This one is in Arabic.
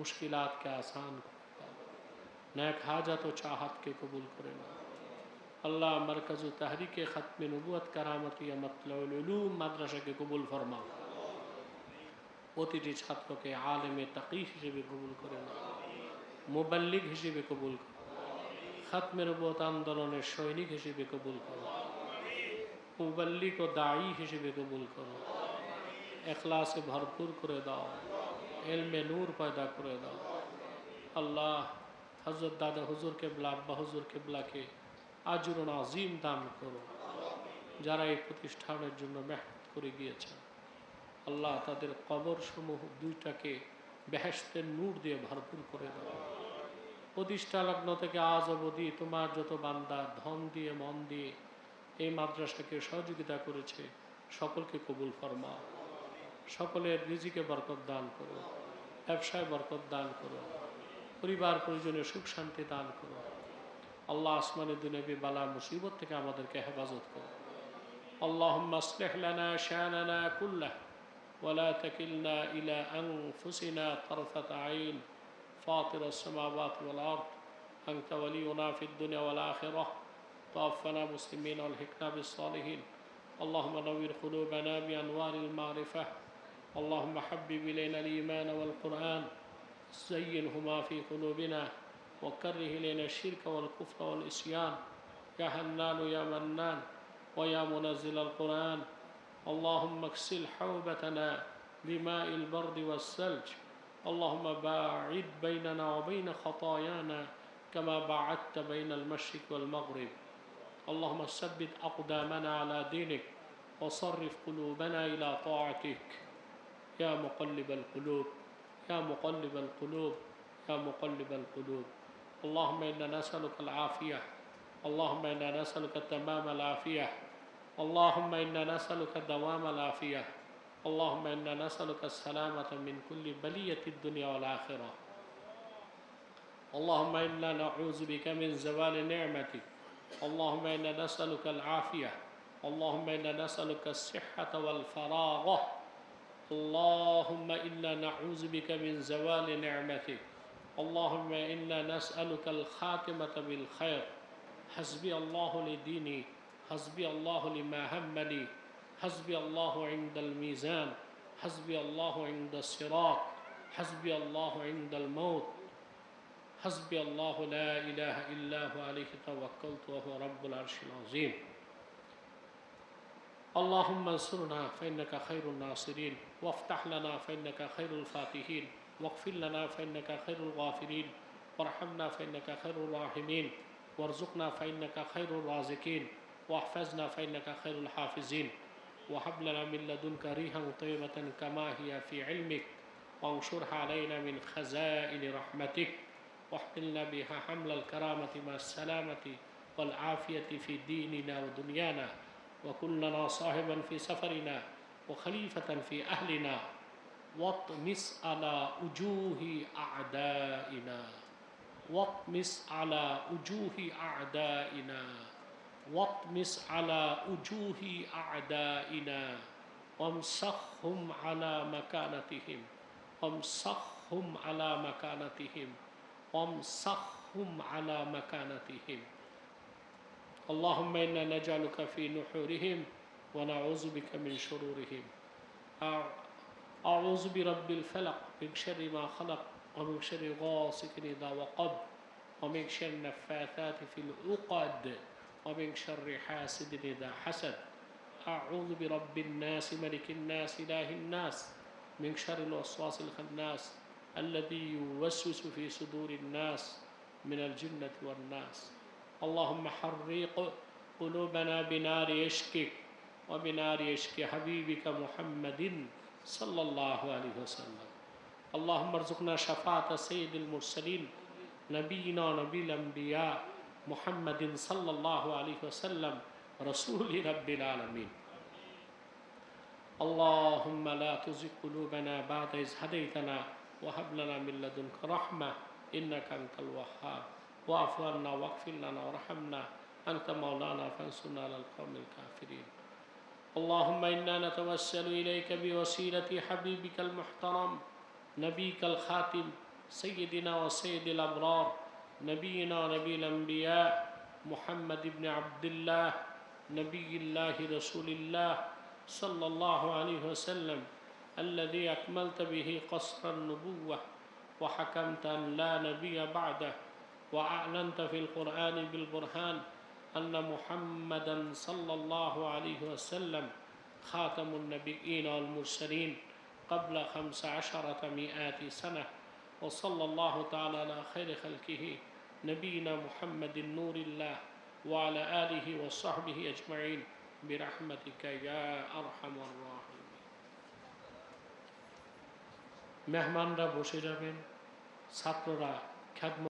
مشکلات کے آسان نیک حاجت و چاہت کے قبول کرے گا اللہ مرکز و تحریک ختم نبوت، کرامت یا مطلع العلوم مدرسہ کے قبول فرماؤ اوتی چھت چھتروں کے عالم تقی بھی قبول کرے گا مبلک بھی قبول کرو ختم نبوت ربوت اندولن شہنک بھی قبول کرو مبلی کو دائی بھی قبول کرو اخلاص بھرپور کرے دعو এলমে নূর পয়দা করে দাও। আল্লাহ হজরত দাদা হুজুর কেবলা, আব্বা হুজুর কেবলাকে আজরুন আজিম দান করো যারা এই প্রতিষ্ঠানের জন্য মেহনত করে গিয়েছেন, আল্লাহ তাদের কবর সমূহ দুইটাকে বেহেস্তের নূর দিয়ে ভরপুর করে দাও। প্রতিষ্ঠা লগ্ন থেকে আজ অবধি তোমার যত বান্দা ধন দিয়ে, মন দিয়ে এই মাদ্রাসাকে সহযোগিতা করেছে, সকলকে কবুল ফরমাও। সকলের রিজিকে বরকত দান করো ব্যবসায় বরকত দান করো পরিবার পরিজনে সুখ শান্তি দান করো আল্লাহ আসমানের দুনবী বালা মুসিবত থেকে আমাদেরকে হেফাজত করো اللهم اصلح لنا شاننا كله ولا تكلنا إلى أنفسنا طرفة عين فاطر السماوات والأرض أنت ولينا في الدنيا والآخرة توفنا مسلمين والحقنا بالصالحين اللهم نور قلوبنا بأنوار المعرفة اللهم حبب إلينا الإيمان والقرآن زينهما في قلوبنا وكره إلينا الشرك والكفر والإسيان. يا حنان يا منان ويا منزل القرآن. اللهم اكسل حوبتنا بماء البرد والثلج. اللهم باعد بيننا وبين خطايانا كما باعدت بين المشرق والمغرب. اللهم ثبت أقدامنا على دينك وصرف قلوبنا إلى طاعتك. يا مقلب القلوب يا مقلب القلوب يا مقلب القلوب. اللهم إنا نسألك العافية اللهم إنا نسألك تمام العافية اللهم إنا نسألك دوام العافية اللهم إنا نسألك السلامة من كل بلية الدنيا والآخرة. اللهم إنا نعوذ بك من زوال نعمتك. اللهم إنا نسألك العافية اللهم إنا نسألك الصحة والفراغ. اللهم إنا نعوذ بك من زوال نعمتك. اللهم إنا نسألك الخاتمة بالخير. حسبي الله لديني حسبي الله لما همني حسبي الله عند الميزان حسبي الله عند الصراط حسبي الله عند الموت حسبي الله لا إله إلا هو عليه توكلت وهو رب العرش العظيم. اللهم انصرنا فإنك خير الناصرين وافتح لنا فإنك خير الفاتحين واغفر لنا فإنك خير الغافرين وارحمنا فإنك خير الراحمين وارزقنا فإنك خير الرازقين واحفظنا فإنك خير الحافظين. وهب لنا من لدنك ريحا طيبة كما هي في علمك وانشرها علينا من خزائن رحمتك. واحملنا بها حمل الكرامة مع السلامة والعافية في ديننا ودنيانا. وكلنا صاحبا في سفرنا وخليفة في أهلنا. واطمس على وجوه أعدائنا. واطمس على وجوه أعدائنا. واطمس على وجوه أعدائنا. وامسخهم على مكانتهم. وامسخهم على مكانتهم. وامسخهم على مكانتهم. اللهم إنا نجعلك في نحورهم ونعوذ بك من شرورهم. أعوذ برب الفلق من شر ما خلق ومن شر غاسق إذا وقب ومن شر النفاثات في العقد ومن شر حاسد إذا حسد. أعوذ برب الناس ملك الناس إله الناس من شر الوسواس الخناس الذي يوسوس في صدور الناس من الجنة والناس. اللهم حرق قلوبنا بنار عشقك وبنار عشق حبيبك محمد صلى الله عليه وسلم. اللهم ارزقنا شفاعة سيد المرسلين نبينا نبي الأنبياء محمد صلى الله عليه وسلم رسول رب العالمين. اللهم لا تزغ قلوبنا بعد إذ هديتنا وهب لنا من لدنك رحمة إنك أنت الوهاب. واعف عنا واغفر لنا وارحمنا أنت مولانا فانصرنا على القوم الكافرين. اللهم إنا نتوسل إليك بوسيلة حبيبك المحترم نبيك الخاتم سيدنا وسيد الأبرار نبينا ونبي الأنبياء محمد بن عبد الله نبي الله رسول الله صلى الله عليه وسلم الذي أكملت به قصر النبوة وحكمت أن لا نبي بعده. وأعلنت في القرآن بالبرهان أن محمدا صلى الله عليه وسلم خاتم النبيين والمرسلين قبل خمس عشرة مئات سنة وصلى الله تعالى على خير خلقه نبينا محمد نور الله وعلى آله وصحبه أجمعين برحمتك يا أرحم الراحمين মেহমানরা বসে যাবেন ছাত্ররা খ্যাতমত